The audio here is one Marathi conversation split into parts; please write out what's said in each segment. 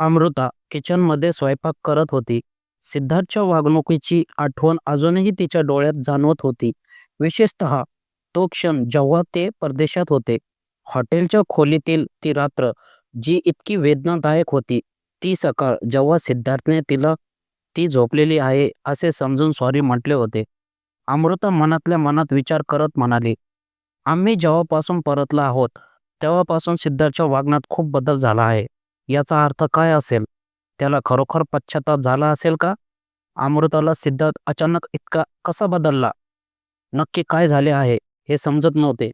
अमृता किचनमध्ये स्वयंपाक करत होती. सिद्धार्थच्या वागणुकीची आठवण अजूनही तिच्या डोळ्यात जाणवत होती. विशेषतः तो क्षण जेव्हा ते परदेशात होते. हॉटेलच्या खोलीतील ती रात्र, जी इतकी वेदनादायक होती. ती सकाळ, जेव्हा सिद्धार्थने तिला ती झोपलेली आहे असे समजून सॉरी म्हटले होते. अमृता मनातल्या मनात विचार करत म्हणाली, आम्ही जेव्हापासून परतला आहोत, तेव्हापासून सिद्धार्थच्या वागण्यात खूप बदल झाला आहे. याचा अर्थ काय असेल? त्याला खरोखर पश्चाताप झाला असेल का? अमृताला सिद्धार्थ अचानक इतका कसा बदलला? नक्की काय झाले आहे हे समजत नव्हते.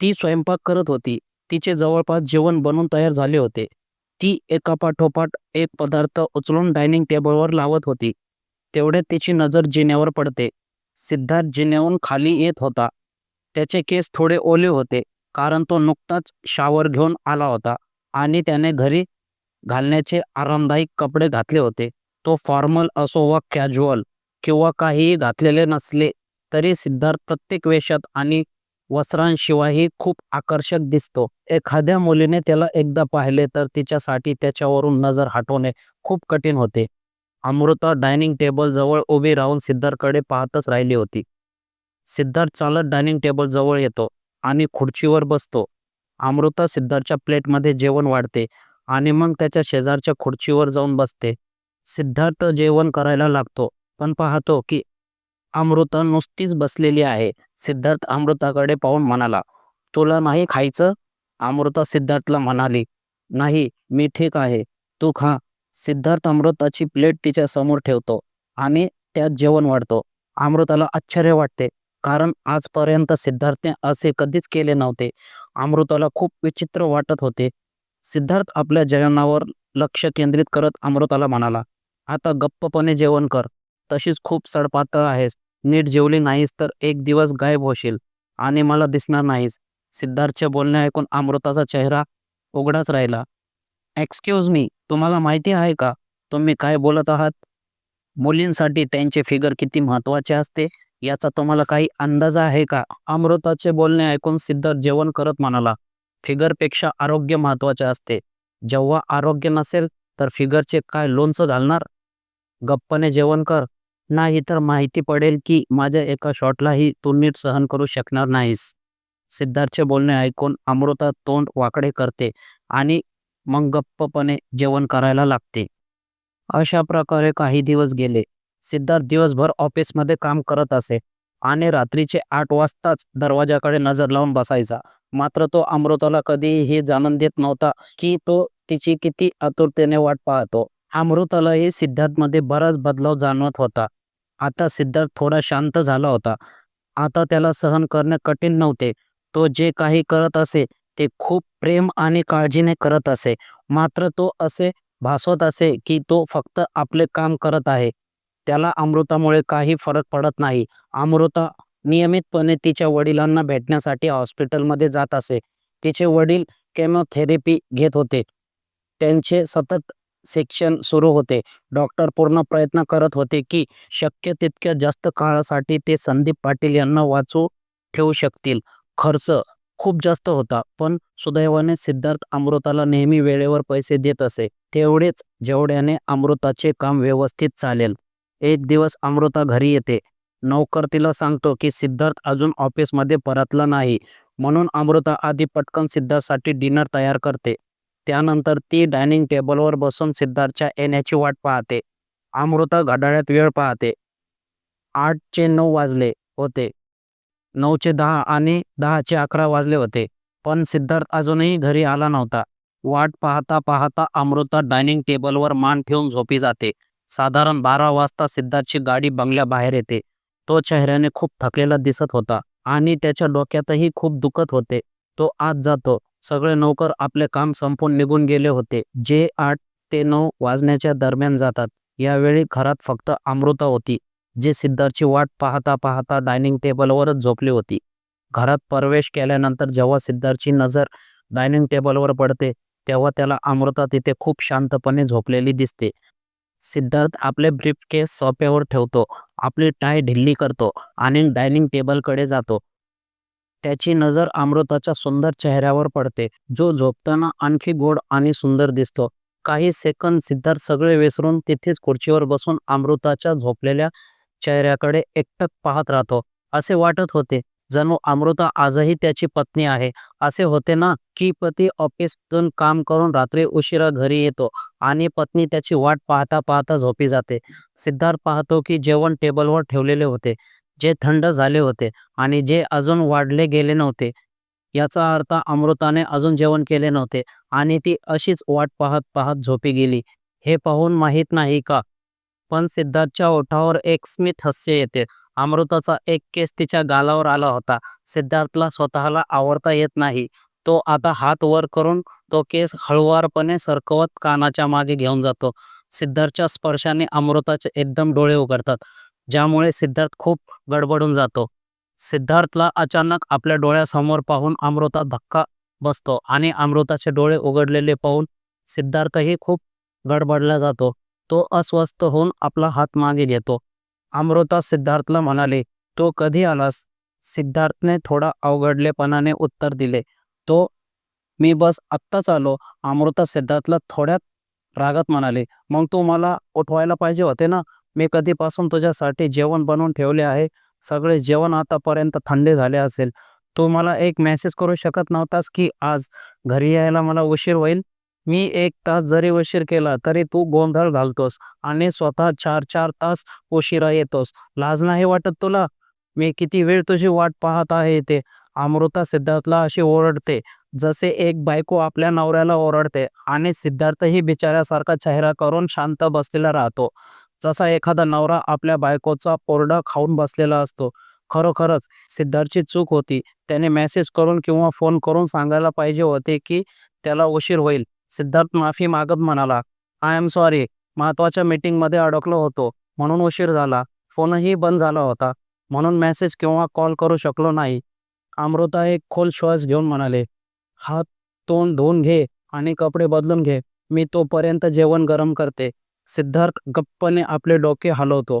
ती स्वयंपाक करत होती. तिचे जवळपास जेवण बनून तयार झाले होते. ती एकापाठोपाठ एक पदार्थ उचलून डायनिंग टेबलवर लावत होती. तेवढे तिची नजर जिन्यावर पडते. सिद्धार्थ जिन्याहून खाली येत होता. त्याचे केस थोडे ओले होते, कारण तो नुकताच शावर घेऊन आला होता आणि त्याने घरी घालण्याचे आरामदायी कपडे घातले होते. तो फॉर्मल असो वा कॅज्युअल किंवा काहीही घातलेले नसले तरी सिद्धार्थ प्रत्येक वेशात आणि वस्त्रांशिवायही खूप आकर्षक दिसतो. एखाद्या मुलीने त्याला एकदा पाहिले तर तिच्यासाठी त्याच्यावरून नजर हटवणे खूप कठीण होते. अमृता डायनिंग टेबल जवळ उभी राहून सिद्धार्थकडे पाहतच राहिली होती. सिद्धार्थ चालत डायनिंग टेबल जवळ येतो आणि खुर्चीवर बसतो. अमृता सिद्धार्थच्या प्लेटमध्ये जेवण वाढते आणि मग त्याच्या शेजारच्या खुर्चीवर जाऊन बसते. सिद्धार्थ जेवण करायला लागतो, पण पाहतो की अमृता नुसतीच बसलेली आहे. सिद्धार्थ अमृताकडे पाहून म्हणाला, तुला नाही खायचं? अमृता सिद्धार्थला म्हणाली, नाही, मी ठीक आहे. तू खा. सिद्धार्थ अमृताची प्लेट तिच्या समोर ठेवतो आणि त्यात जेवण वाढतो. अमृताला आश्चर्य वाटते, कारण आजपर्यंत सिद्धार्थने असे कधीच केले नव्हते. अमृताला खूप विचित्र वाटत होते. सिद्धार्थ आपल्या जेवणावर लक्ष केंद्रित करत अमृताला म्हणाला, आता गप्पपणे जेवण कर. तशीच खूप सडपातळ आहेस. नीट जेवली नाहीस तर एक दिवस गायब होशील आणि मला दिसणार नाहीस. सिद्धार्थचे बोलणे ऐकून अमृताचा चेहरा उघडाच राहिला. एक्सक्यूज मी, तुम्हाला माहिती आहे का तुम्ही काय बोलत आहात? मुलींसाठी त्यांचे फिगर किती महत्त्वाचे असते याचा तुम्हाला काही अंदाज आहे का? अमृताचे बोलणे ऐकून सिद्धार्थ जेवण करत म्हणाला, फिगरपेक्षा आरोग्य महत्त्वाचे असते. जेव्हा आरोग्य नसेल तर फिगरचे काय लोणचं घालणार? गप्पने जेवण कर, नाही तर माहिती पडेल की माझ्या एका शॉटलाही तू नीट सहन करू शकणार नाहीस. सिद्धार्थचे बोलणे ऐकून अमृता तोंड वाकडे करते आणि मग गप्पपणे जेवण करायला लागते. अशा प्रकारे काही दिवस गेले. सिद्धार्थ दिवसभर ऑफिसमध्ये काम करत असे आणि रात्रीचे आठ वाजताच दरवाजाकडे नजर लावून बसायचा. मात्र तो अमृताला कधीही हे जाणून देत नव्हता की तो तिची किती आतुरतेने वाट पाहतो. अमृतालाही सिद्धार्थमध्ये बराच बदलाव जाणवत होता. आता सिद्धार्थ थोडा शांत झाला होता. आता त्याला सहन करणे कठीण नव्हते. तो जे काही करत असे ते खूप प्रेम आणि काळजीने करत असे. मात्र तो असे भासवत असे की तो फक्त आपले काम करत आहे. त्याला अमृतामुळे काही फरक पडत नाही. अमृता नियमितपणे तिच्या वडिलांना भेटण्यासाठी हॉस्पिटलमध्ये जात असे. तिचे वडील केमोथेरपी घेत होते. त्यांचे सतत सेक्शन सुरू होते. डॉक्टर पूर्ण प्रयत्न करत होते की शक्य तितक्या जास्त काळासाठी ते संदीप पाटील यांना वाचू ठेवू शकतील. खर्च खूप जास्त होता, पण सुदैवाने सिद्धार्थ अमृताला नेहमी वेळेवर पैसे देत असे. तेवढेच जेवढ्याने अमृताचे काम व्यवस्थित चालेल. एक दिवस अमृता घरी येते. नौकर तिला सांगतो की सिद्धार्थ अजून ऑफिसमध्ये परतला नाही. म्हणून अमृता आधी पटकन सिद्धार्थसाठी डिनर तयार करते. त्यानंतर ती डायनिंग टेबलवर बसून सिद्धार्थच्या येण्याची वाट पाहते. अमृता घड्याळ्यात वेळ पाहते. आठचे नऊ वाजले होते. नऊचे दहा आणि दहाचे अकरा वाजले होते. पण सिद्धार्थ अजूनही घरी आला नव्हता. वाट पाहता पाहता अमृता डायनिंग टेबलवर मान ठेवून झोपी जाते. साधारण बारा वाजता सिद्धार्थची गाडी बंगल्याबाहेर येते. तो चेहऱ्याने खूप थकलेला दिसत होता आणि त्याच्या डोक्यातही खूप दुखत होते. तो आत जातो. सगळे नोकर आपले काम संपून निघून गेले होते. जे आठ ते नऊ वाजण्याच्या दरम्यान जातात. यावेळी घरात फक्त अमृता होती, जे सिद्धार्थची वाट पाहता पाहता डायनिंग टेबलवरच झोपली होती. घरात प्रवेश केल्यानंतर जेव्हा सिद्धार्थची नजर डायनिंग टेबलवर पडते, तेव्हा त्याला अमृता तिथे खूप शांतपणे झोपलेली दिसते. सिद्धार्थ आपले ब्रीफकेस सोफ्यावर ठेवतो, आपली टाय ढिल्ली करतो आणि डायनिंग टेबलकडे जातो. त्याची नजर अमृताच्या सुंदर चेहऱ्यावर पडते, जो झोपताना आणखी गोड आणि सुंदर दिसतो. काही सेकंद सिद्धार्थ सगळे विसरून तिथेच खुर्चीवर बसून अमृताच्या झोपलेल्या चेहऱ्याकडे एकटक पाहत राहतो असे वाटत होते जणू अमृता आजही त्याची पत्नी आहे. असे होते ना की पती ऑफिसतून काम करून रात्री उशिरा घरी येतो आणि पत्नी त्याची वाट पाहता पाहता झोपी जाते. सिद्धार्थ पाहतो की जेवण टेबलवर ठेवलेले होते जे थंड झाले होते आणि जे अजून वाढले गेले नव्हते. याचा अर्थ अमृताने अजून जेवण केले नव्हते आणि ती अशीच वाट पाहत पाहत झोपी गेली. हे पाहून माहीत नाही का? पण सिद्धार्थच्या ओठावर एक स्मित हास्य येते. अमृताचा एक केस तिच्या गालावर आला होता. सिद्धार्थला स्वतःला आवडता येत नाही. तो आता हात वर करून तो केस हळुवारपणे सरकवत कानाच्या मागे घेऊन जातो. सिद्धार्थच्या स्पर्शाने अमृताचे एकदम डोळे उघडतात ज्यामुळे सिद्धार्थ खूप गडबडून जातो. सिद्धार्थला अचानक आपल्या डोळ्यासमोर पाहून अमृता धक्का बसतो आणि अमृताचे डोळे उघडलेले पाहून सिद्धार्थही खूप गडबडला जातो. तो अस्वस्थ होऊन आपला हात मागे घेतो. अमृता सिद्धार्थला म्हणाले तो कधी आलास? सिद्धार्थने थोडा अवघडलेपणाने उत्तर दिले तो मी बस आत्ताच आलो. अमृता सिद्धार्थला थोड्यात रागात म्हणाले मग तू मला उठवायला पाहिजे होते ना? मी कधीपासून तुझ्यासाठी जेवण बनवून ठेवले आहे? सगळे जेवण आतापर्यंत थंडे झाले असेल. तू मला एक मेसेज करू शकत नव्हतास की आज घरी यायला मला उशीर होईल? मी एक तास जरी उशीर केला तरी तू गोंधळ घालतोस आणि स्वतः चार चार तास उशिरा येतोस. लाज नाही वाटत तुला? मी किती वेळ तुझी वाट पाहत आहे ते अमृता सिद्धार्थला अशी ओरडते जसे एक बायको आपल्या नवऱ्याला ओरडते आणि सिद्धार्थही बिचाऱ्यासारखा चेहरा करून शांत बसलेला राहतो. जसा एखादा नवरा आपल्या बायकोचा ओरडा खाऊन बसलेला असतो. खरोखरच सिद्धार्थची चूक होती. त्याने मेसेज करून किंवा फोन करून सांगायला पाहिजे होते की त्याला उशीर होईल. सिद्धार्थ माफी मागत म्हणाला आय एम सॉरी महत्त्वाच्या मीटिंगमध्ये अडकलो होतो. म्हणून उशीर झाला. फोनही बंद झाला होता. म्हणून मेसेज किंवा कॉल करू शकलो नाही. अमृता एक खोल श्वास घेऊन म्हणाले हात तोंड धुवून घे आणि कपडे बदलून घे. मी तोपर्यंत जेवण गरम करते. सिद्धार्थ गप्पने आपले डोके हलवतो.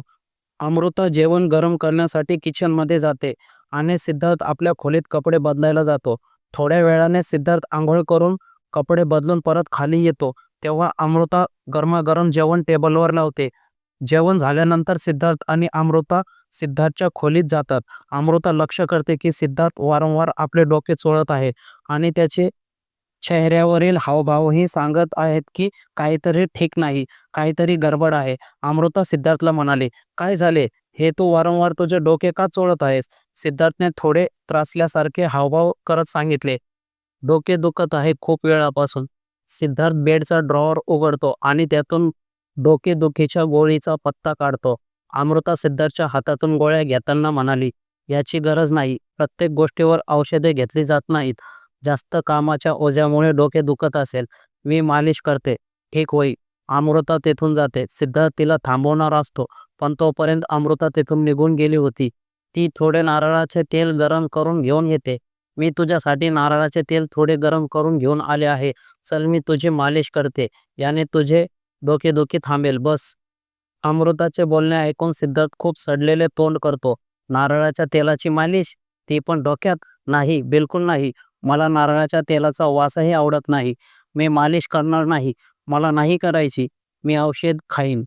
अमृता जेवण गरम करण्यासाठी किचनमध्ये जाते आणि सिद्धार्थ आपल्या खोलीत कपडे बदलायला जातो. थोड्या वेळाने सिद्धार्थ आंघोळ करून कपडे बदलून परत खाली येतो तेव्हा अमृता गरमागरम जेवण टेबलवर लावते. जेवण झाल्यानंतर सिद्धार्थ आणि अमृता सिद्धार्थच्या खोलीत जातात. अमृता लक्ष करते की सिद्धार्थ वारंवार आपले डोके चोळत आहे आणि त्याचे चेहऱ्यावरील हावभावही सांगत आहेत की काहीतरी ठीक नाही काहीतरी गडबड आहे. अमृता सिद्धार्थला म्हणाले काय झाले? हे तू वारंवार तुझे डोके का चोळत आहेस? सिद्धार्थने थोडे त्रासल्यासारखे हावभाव करत सांगितले. डोके दुखत आहे खूप वेळापासून. सिद्धार्थ बेडचा ड्रॉवर उघडतो आणि त्यातून डोकेदुखीच्या गोळीचा पत्ता काढतो. अमृता सिद्धार्थच्या हातातून गोळ्या घेताना म्हणाली याची गरज नाही. प्रत्येक गोष्टीवर औषधे घेतली जात नाहीत. जास्त कामाच्या ओझ्यामुळे डोके दुखत असेल. मी मालिश करते. ठीक होई. अमृता तेथून जाते. सिद्धार्थ तिला थांबवणार असतो. पण तोपर्यंत अमृता तेथून निघून गेली होती. ती थोडे नारळाचे तेल गरम करून घेऊन येते. मी तुझ्यासाठी नारळाचे तेल थोडे गरम करून घेऊन आले आहे. चल मी तुझी मालिश करते. याने तुझे डोकेदुखी थांबेल. बस. अमृताचे बोलणे ऐकून सिद्धार्थ खूप सडलेले तोंड करतो. नारळाच्या तेलाची मालिश? ती पण डोक्यात नाही. बिलकुल नाही. मला नारळाच्या तेलाचा वासही आवडत नाही. मी मालिश करणार नाही. मला नाही करायची. मी औषध खाईन.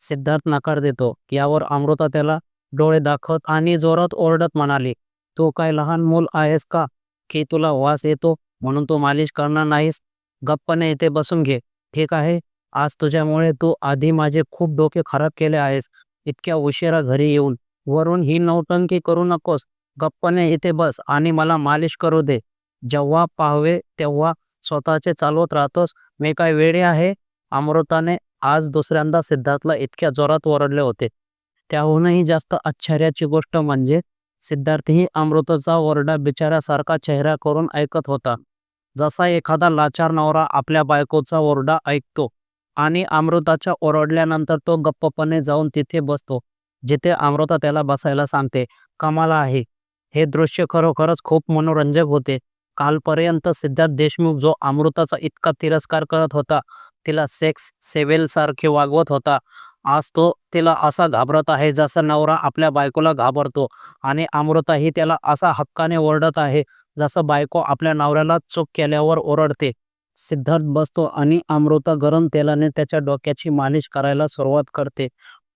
सिद्धार्थ नकार देतो. यावर अमृता त्याला डोळे दाखवत आणि जोरात ओरडत म्हणाली तू काय लहान मूल आहेस का? की तुला वास येतो म्हणून तू मालिश करणार नाहीस? गप्पने इथे बसून घे. ठीक आहे. आज तुझ्यामुळे तू आधी माझे खूप डोके खराब केले आहेस. इतक्या उशिरा घरी येऊन. वरून ही नौटंकी करू नकोस. गप्पने इथे बस आणि मला मालिश करू दे. जेव्हा पाहावे तेव्हा स्वतःचे चालवत राहतोस. मी काय वेळे आहे? अमृताने आज दुसऱ्यांदा सिद्धार्थला इतक्या जोरात ओरडले होते. त्याहूनही जास्त आश्चर्याची गोष्ट म्हणजे सिद्धार्थही अमृताचा ओरडा बिचाऱ्यासारखा चेहरा करून ऐकत होता. जसा एखादा लाचार नवरा आपल्या बायकोचा ओरडा ऐकतो आणि अमृताच्या ओरडल्यानंतर तो गप्पपणे जाऊन तिथे बसतो जिथे अमृता त्याला बसायला सांगते कमाला आहे. हे दृश्य खरोखरच खूप मनोरंजक होते. कालपर्यंत सिद्धार्थ देशमुख जो अमृताचा इतका तिरस्कार करत होता तिला सेक्स सेवेल सारखे वागवत होता आज तो तिला असा घाबरत आहे जसा नवरा आपल्या बायकोला घाबरतो आणि अमृताही त्याला असा हक्काने ओरडत आहे जसं बायको आपल्या नवऱ्याला चूक केल्यावर ओरडते. सिद्धार्थ बसतो आणि अमृता गरम तेलाने त्याच्या डोक्याची मालिश करायला सुरुवात करते.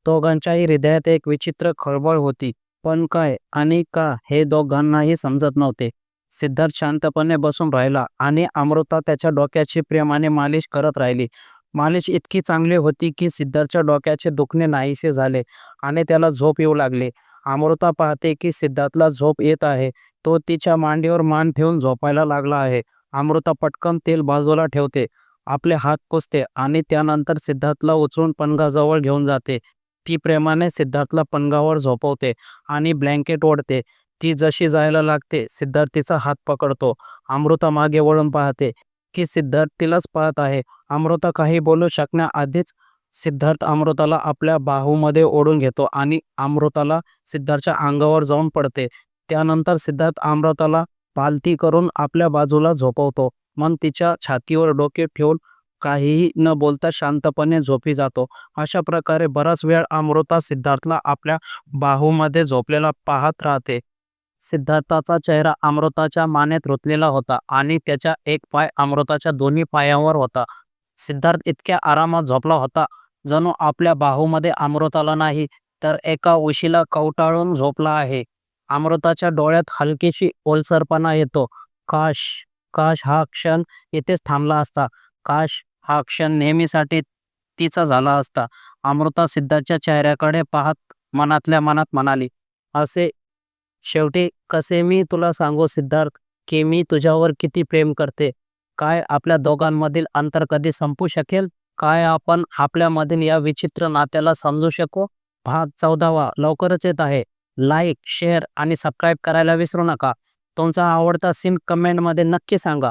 दोघांच्याही हृदयात एक विचित्र खळबळ होती. पण काय आणि का हे दोघांनाही समजत नव्हते. सिद्धार्थ शांतपणे बसून राहिला आणि अमृता त्याच्या डोक्याची प्रेमाने मालिश करत राहिली. मालिश इतकी चांगली होती की सिद्धार्थच्या डोक्याचे दुखणे नाहीसे झाले आणि त्याला झोप येऊ लागले. अमृता पाहते की सिद्धार्थला झोप येत आहे. तो तिच्या मांडीवर मान ठेवून झोपायला लागला आहे. अमृता पटकन तेल बाजूला ठेवते. आपले हात पुसते आणि त्यानंतर सिद्धार्थला उचलून पणगाजवळ घेऊन जाते. ती प्रेमाने सिद्धार्थला पणगावर झोपवते आणि ब्लँकेट ओढते. ती जशी जायला लागते सिद्धार्थ तिचा हात पकडतो. अमृता मागे वळून पाहते की सिद्धार्थ तिलाच पाहत आहे. अमृता काही बोलू शकण्याआधीच सिद्धार्थ अमृताला आपल्या बाहूमध्ये ओढून घेतो आणि अमृताला सिद्धार्थच्या अंगावर जाऊन पडते. त्यानंतर सिद्धार्थ अमृताला पालती करून आपल्या बाजूला झोपवतो. मग तिच्या छातीवर डोके ठेवून काहीही न बोलता शांतपणे झोपी जातो. अशा प्रकारे बराच वेळ अमृता सिद्धार्थला आपल्या बाहूमध्ये झोपलेला पाहत राहते. सिद्धार्थाचा चेहरा अमृताच्या मानेत रुतलेला होता आणि त्याचा एक पाय अमृताच्या दोन्ही पायावर होता. सिद्धार्थ इतक्या आरामात झोपला होता. जणू आपल्या बाहूमध्ये अमृताला नाही तर एका उशीला कवटाळून झोपला आहे. अमृताच्या डोळ्यात हलकीशी ओलसरपणा येतो. काश काश हा क्षण इथेच थांबला असता. काश हा क्षण नेहमीसाठी तिचा झाला असता. अमृता सिद्धार्थच्या चेहऱ्याकडे पाहत मनातल्या मनात म्हणाली असे शेवटी कसे मी तुला सांगू सिद्धार्थ की मी तुझ्यावर किती प्रेम करते? काय आपल्या दोघांमधील अंतर कधी संपू शकेल? काय आपण आपल्यामधील या विचित्र नात्याला समजू शकू? भाग चौदावा लवकरच येत आहे. लाईक शेअर आणि सबस्क्राईब करायला विसरू नका. तुमचा आवडता सीन कमेंटमध्ये नक्की सांगा.